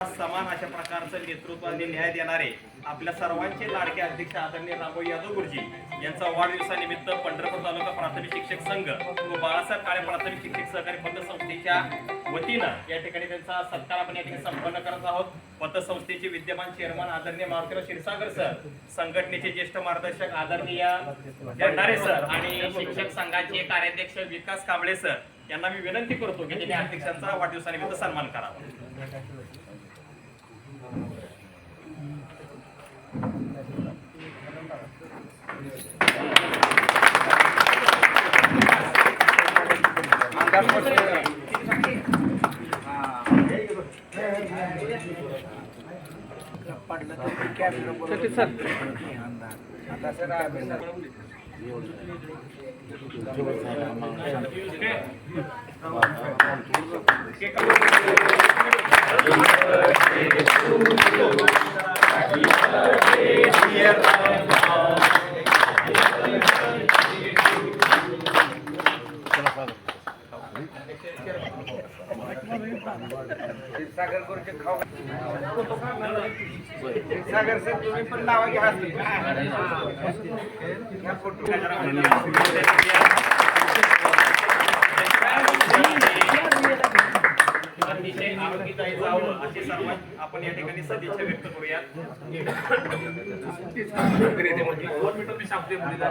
समान अशा प्रकारचं नेतृत्व आणि न्याय देणारे आपल्या सर्वांचे लाडके अध्यक्ष आदरणीय रामभाऊ यादव गुरुजी यांचा वाढदिवसानिमित्त पंढरपूर तालुका प्राथमिक शिक्षक संघ व बाळासाहेब काळे प्राथमिक शिक्षक सहकारी पतसंस्थेच्या वतीनं या ठिकाणी त्यांचा सत्कार आपण या ठिकाणी संपन्न करत आहोत पतसंस्थेचे विद्यमान चेअरमन आदरणीय मारुतीराव क्षीरसागर सर संघटनेचे ज्येष्ठ मार्गदर्शक आदरणीय भंडारे सर आणि शिक्षक संघाचे कार्याध्यक्ष विकास कांबळे सर यांना मी विनंती करतो की त्यांनी अध्यक्षांचा वाढदिवसानिमित्त सन्मान करावा Gracias. करूचे खाऊ सागर सर तुम्ही पण नावा घ्या अतिशय आरोग्यदायी जावं सर्वात आपण या ठिकाणी सदिच्छा व्यक्त करूयात दोन मिनिटं मी सांगते मुलीला